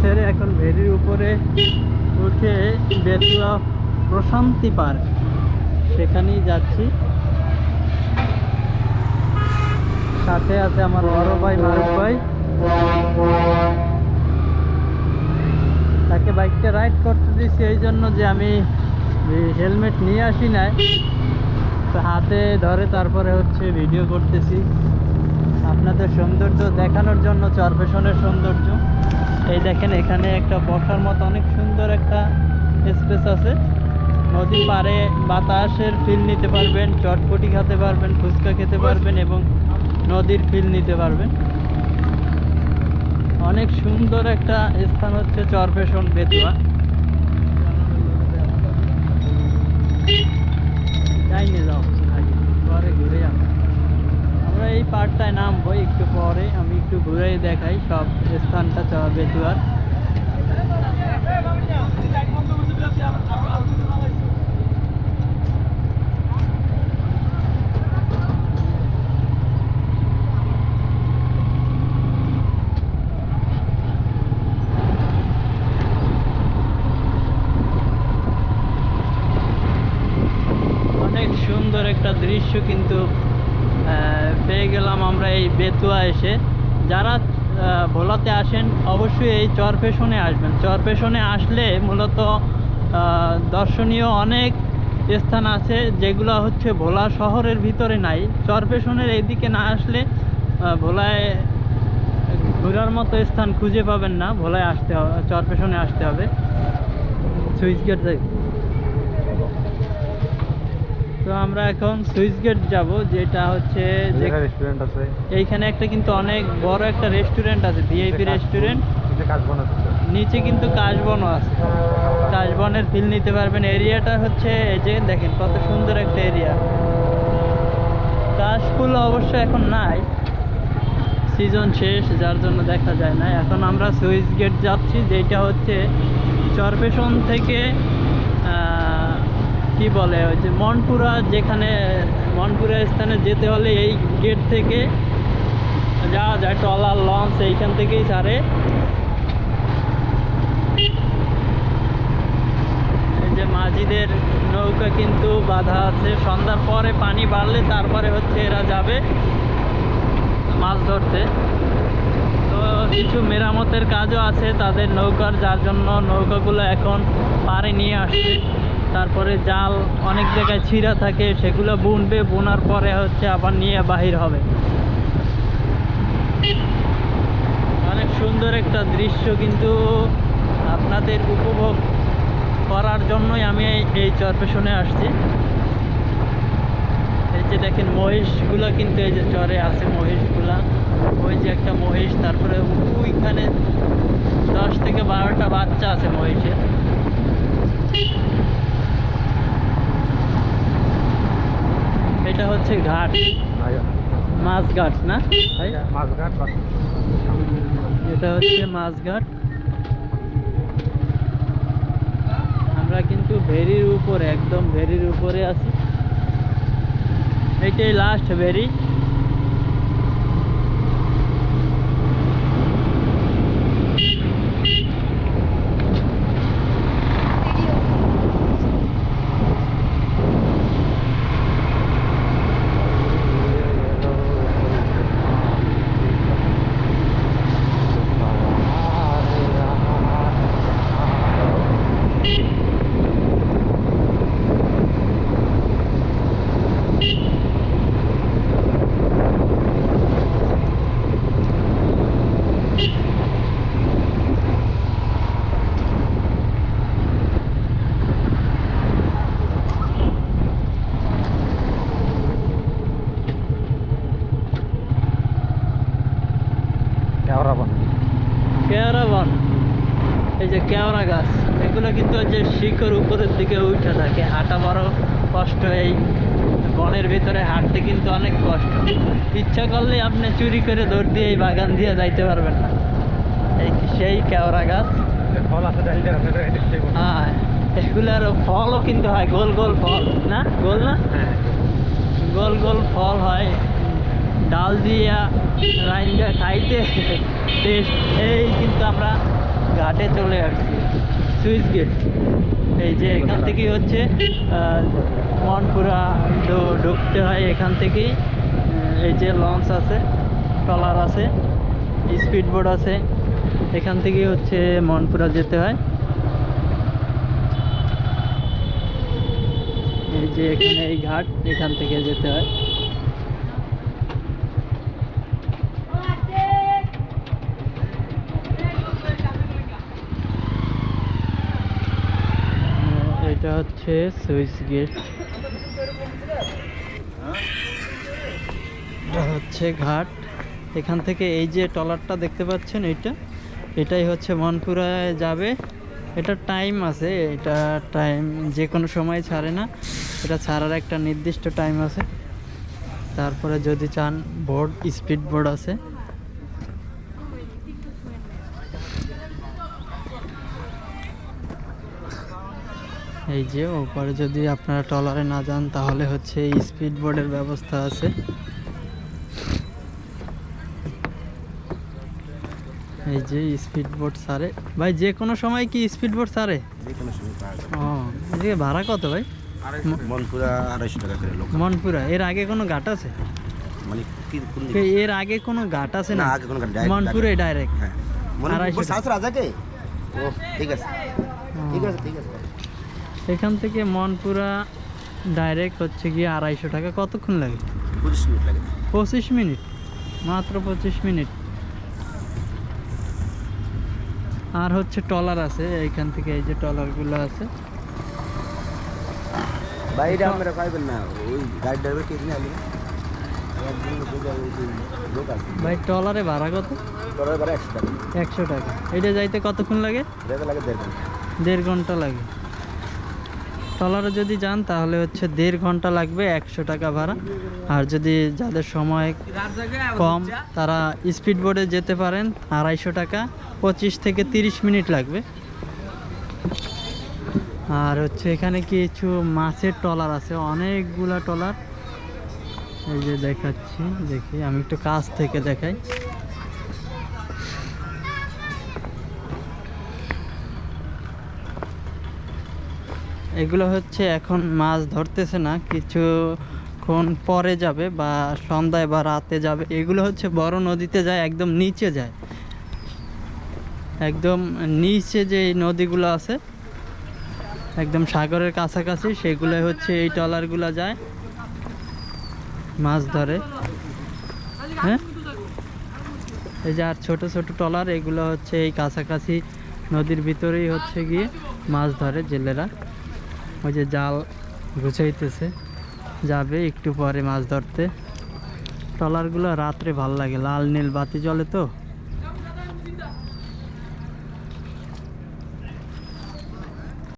ছেড়ে এখন ভেরির উপরে উঠে বেতুয়া প্রশান্তি পার্ক। সেখানেই যাচ্ছি। সাথে আছে আমার বড় ভাই, মারুফ ভাই। তাকে বাইকটা রাইড করতে দিচ্ছি এই জন্য যে আমি হেলমেট নিয়ে আসি নাই। তো হাতে ধরে তারপরে হচ্ছে ভিডিও করতেছি। আপনাদের সৌন্দর্য দেখানোর জন্য চরপেশনের সৌন্দর্য। এই দেখেন, এখানে একটা বসার মতো অনেক সুন্দর একটা স্পেস আছে। নদীর পাড়ে বাতাসের ফিল নিতে পারবেন, চটপটি খেতে পারবেন, ফুচকা খেতে পারবেন এবং নদীর ফিল নিতে পারবেন। অনেক সুন্দর একটা স্থান হচ্ছে চরপেশন বেতুয়া। যাইনি যাও পরে ঘুরে আমরা আমরা এই পার্কটায় নামবো, একটু পরে আমি একটু ঘুরে দেখাই সব স্থানটা বেতুয়ার অনেক সুন্দর একটা দৃশ্য কিন্তু পেয়ে গেলাম আমরা এই বেতুয়া এসে। যারা ভোলাতে আসেন, অবশ্যই এই চরপেশনে আসবেন। চরপেশনে আসলে মূলত দর্শনীয় অনেক স্থান আছে, যেগুলো হচ্ছে ভোলা শহরের ভিতরে নাই। চরপেশনের এইদিকে না আসলে ভোলায় ঘোরার মতো স্থান খুঁজে পাবেন না। ভোলায় আসতে হবে চরপেশনে আসতে হবে। সুইচ গেট তো আমরা এখন সুইচ গেট যাব যেটা হচ্ছে রেস্টুরেন্ট আছে। এইখানে একটা কিন্তু অনেক বড় একটা রেস্টুরেন্ট আছে ভিআইপি রেস্টুরেন্ট নিচে কিন্তু কাশবনও আছে। কাশবনের ফিল নিতে পারবেন। এরিয়াটা হচ্ছে এই যে দেখেন কত সুন্দর একটা এরিয়া কাশফুল অবশ্য এখন নাই। সিজন শেষ যার জন্য দেখা যায় না। এখন আমরা সুইচ গেট যাচ্ছি যেটা হচ্ছে চরপেশন থেকে আহ, কি বলে, ওই যে মনপুরা যেখানে, মনপুরা স্থানে যেতে হলে এই গেট থেকে যাওয়া যায়, ট্রলার, লঞ্চ, এইখান থেকেই ছাড়ে এই যে মাঝিদের নৌকা কিন্তু বাধা আছে, সন্ধ্যার পরে পানি বাড়লে তারপরে হচ্ছে এরা যাবে মাছ ধরতে। তো কিছু মেরামতের কাজও আছে তাদের নৌকার, যার জন্য নৌকাগুলো এখন পাড়ে নিয়ে আসছে। তারপরে জাল অনেক জায়গায় ছিঁড়া থাকে, সেগুলো বুনবে, বোনার পরে হচ্ছে আবার নিয়ে বাহির হবে। অনেক সুন্দর একটা দৃশ্য কিন্তু আপনাদের উপভোগ করার জন্যই আমি এই- চরপেশনে আসছি। এই যে দেখেন মহিষগুলো কিন্তু এই যে চরে আছে মহিষগুলা। ওই যে একটা মহিষ, তারপরে ওইখানে দশ থেকে বারোটা বাচ্চা আছে মহিষের। এটা হচ্ছে ঘাট। মাছ ঘাট। না? এটা হচ্ছে মাছ ঘাট। আমরা কিন্তু ভেরির উপরে একদম ভেরির উপরে আছি। এটাই লাস্ট ভেরি। কেওড়া এই যে কেওড়া গাছ এগুলো কিন্তু যে শিকড় উপরের দিকে উঠে থাকে হাঁটা বড় কষ্ট এই বনের ভিতরে হাঁটতে কিন্তু অনেক কষ্ট। ইচ্ছা করলে আপনি চুরি করে দৌড় দিয়ে এই বাগান দিয়ে যাইতে পারবেন না। এই সেই কেওড়া গাছ? হ্যাঁ এগুলার ফলও কিন্তু হয় গোল গোল ফল না? গোল না? হ্যাঁ। গোল গোল ফল হয়। ডাল দিয়া রাইন্দা খাইতে। টেস্ট এই কিন্তু আমরা ঘাটে চলে আসছি সুইচ গেট। এই যে এখান থেকেই হচ্ছে মনপুরা ঢুকতে হয় এখান থেকেই। এই যে লঞ্চ আছে, ট্রলার আছে, স্পিড বোর্ড আছে, এখান থেকেই হচ্ছে মনপুরা যেতে হয়। এই যে এখানে এই ঘাট এখান থেকে যেতে হয় আহ, এটা হচ্ছে সুইচ গেট। এটা হচ্ছে ঘাট। এখান থেকে এই যে ট্রলারটা দেখতে পাচ্ছেন এইটা এটাই হচ্ছে মনপুরায় যাবে। এটা টাইম আছে, এটা টাইম যে কোনো সময় ছাড়ে না। এটা ছাড়ার একটা নির্দিষ্ট টাইম আছে। তারপরে যদি চান বোর্ড, স্পিড বোর্ড আছে। এই যে ওপরে যদি আপনারা ট্রলারে না যান তাহলে হচ্ছে স্পিড বোর্ডের ব্যবস্থা আছে। এই যে স্পিড বোট সারে। ভাই যে কোনো সময় কি স্পিড বোট সারে? যে ও এদিকে ভাড়া কত ভাই? মনপুরা আড়াইশো টাকা করে লোক মনপুরা এর আগে কোনো ঘাট আছে? মানে এর আগে কোনো ঘাট আছে না না? আগে কোনো মনপুরে ডাইরেক্ট হ্যাঁ। মনে সাহস রাজাকে? ও ঠিক আছে। ঠিক আছে ঠিক আছে। এখান থেকে মনপুরা ডাইরেক্ট হচ্ছে গিয়ে আড়াইশো টাকা। কতক্ষণ লাগে? পঁচিশ মিনিট লাগে। পঁচিশ মিনিট? মাত্র পঁচিশ মিনিট। আর হচ্ছে টলার আছে এইখান থেকে এই যে টলারগুলো আছে। বাইরে আমরা পাইবেন না। ওই গাড়ি ড্রাইভার কে দিন আলি ভাই টলারে ভাড়া কত? একশো টাকা। একশো টাকা। এটা যাইতে কতক্ষণ লাগে? লাগে দেড় ঘণ্টা। দেড় ঘণ্টা লাগে। ট্রলারে যদি যান, তাহলে হচ্ছে দেড় ঘণ্টা লাগবে একশো টাকা ভাড়া। আর যদি যাদের সময় কম, তারা স্পিড বোটে যেতে পারেন আড়াইশো টাকা, পঁচিশ থেকে তিরিশ মিনিট লাগবে। আর হচ্ছে এখানে কিছু মাছের ট্রলার আছে, অনেকগুলা ট্রলার। এই যে দেখাচ্ছি, দেখি, আমি একটু কাছ থেকে দেখাই। এগুলো হচ্ছে এখন মাছ ধরতেছে না, কিছুক্ষণ পরে যাবে বা সন্ধ্যায় বা রাতে যাবে। এগুলো হচ্ছে বড় নদীতে যায়, একদম নিচে যায়। একদম নিচে যে নদীগুলো আছে, একদম সাগরের কাছাকাছি, সেগুলো হচ্ছে এই ট্রলারগুলো যায়, মাছ ধরে। হ্যাঁ? এই যে আর ছোট ছোট ট্রলার, এগুলো হচ্ছে এই কাছাকাছি নদীর ভিতরেই হচ্ছে গিয়ে মাছ ধরে জেলেরা। ওই যে জাল গুছাইতেছে। যাবে একটু পরে মাছ ধরতে। ট্রলারগুলো রাত্রে ভালো লাগে, লাল নীল বাতি জলে তো।